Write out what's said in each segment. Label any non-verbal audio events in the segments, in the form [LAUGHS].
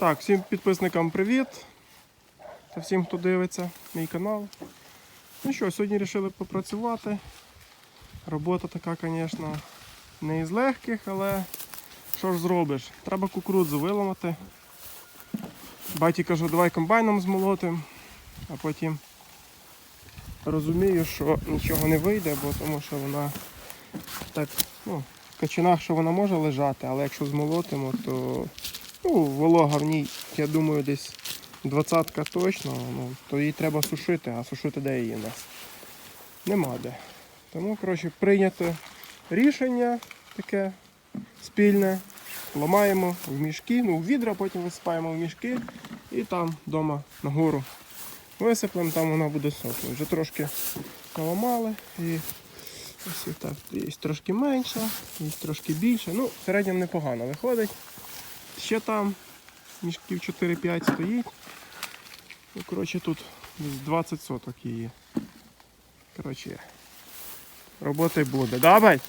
Так, всім підписникам привіт. Та всім, хто дивиться мій канал. Ну що, сьогодні вирішили попрацювати. Робота така, звісно, не із легких, але що ж зробиш? Треба кукурудзу виламати. Баті каже, давай комбайном змолотим, а потім розумію, що нічого не вийде, бо тому що вона так, ну, в качанах, що вона може лежати, але якщо змолотимо, то ну, волога в ній, я думаю, десь двадцятка точно, ну, то її треба сушити, а сушити де її нас? Нема де. Тому, коротше, прийнято рішення таке спільне. Ламаємо в мішки, ну в відра, потім висипаємо в мішки і там вдома нагору висиплемо, там вона буде сохнути. Вже трошки наламали і ось так. Трошки менше, є трошки більше. Ну, в середньому непогано виходить. Ще там мішків 4-5 стоїть. Ну, коротше, тут 20 соток її. Коротше, роботи буде. Да, бать?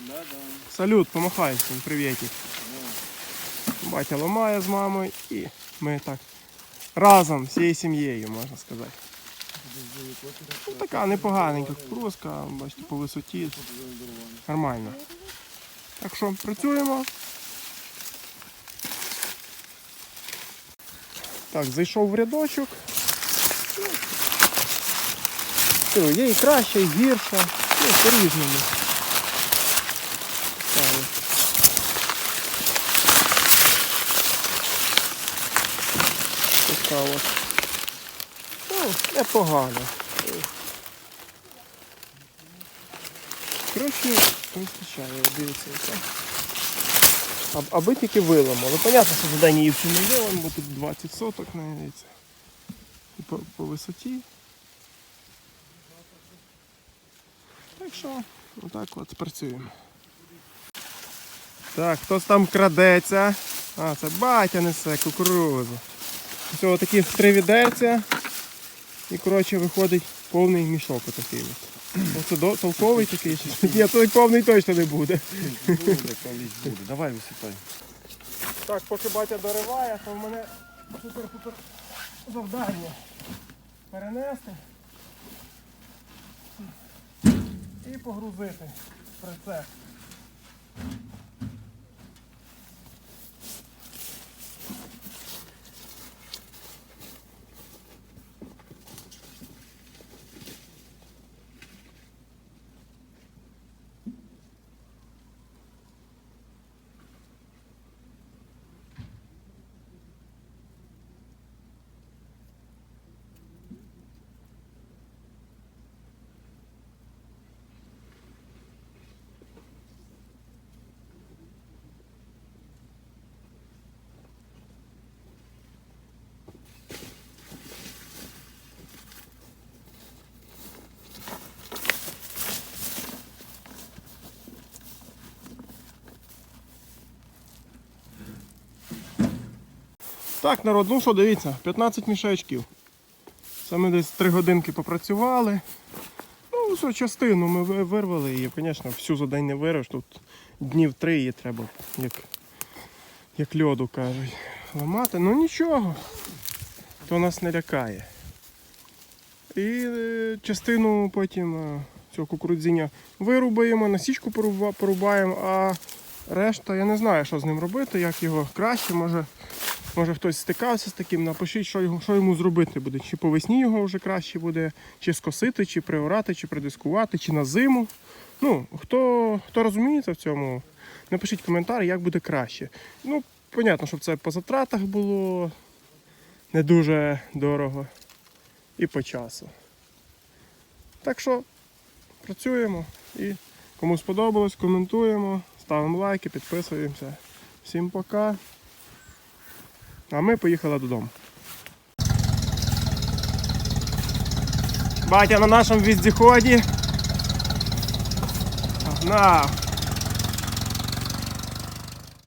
Да, да. Салют, помахай всім, привітик. Батя ламає з мамою і ми так разом, всією сім'єю, можна сказати. Ну, така непоганенька кукурузка, бачите, по висоті. Нормально. Так що працюємо. Так, зайшов в рядочок. Ну, є і краще, і гірше. Ну, по-різному. Така от. Ну, непогано. Коротше, вистачає, дивіться. Аби тільки виламали. Ну, понятно, що за день її всю не є, бо тут 20 соток навіть. І по, по висоті. Так що, отак от працюємо. Так, хтось там крадеться. А, це батя несе кукурузу. Ось такі три відерця. І коротше виходить повний мішок отакий. От. Толковий такий? Ні, [LAUGHS] той повний точно не буде. Буде, колись буде. Давай висипай. Так, поки батя дориває, то в мене супер-пупер завдання перенести і погрузити прицеп. Так, народ, ну що, дивіться, 15 мішечків. Саме десь 3 годинки попрацювали. Ну, все, частину ми вирвали її, звісно, всю за день не вирвеш. Тут днів 3 її треба, як, як льоду кажуть, ламати. Ну нічого, то нас не лякає. І е, частину потім е, цього кукурудзіння вирубаємо, насічку порубаємо, а решта я не знаю, що з ним робити, як його краще, може. Може хтось стикався з таким, напишіть, що, його, що йому зробити буде. Чи по весні його вже краще буде, чи скосити, чи приорати, чи придискувати, чи на зиму. Ну, хто, хто розуміється в цьому, напишіть коментар, як буде краще. Ну, понятно, щоб це по затратах було не дуже дорого і по часу. Так що працюємо і кому сподобалось, коментуємо, ставимо лайки, підписуємося. Всім пока. А ми поїхали додому. Батя на нашому віздіході. На,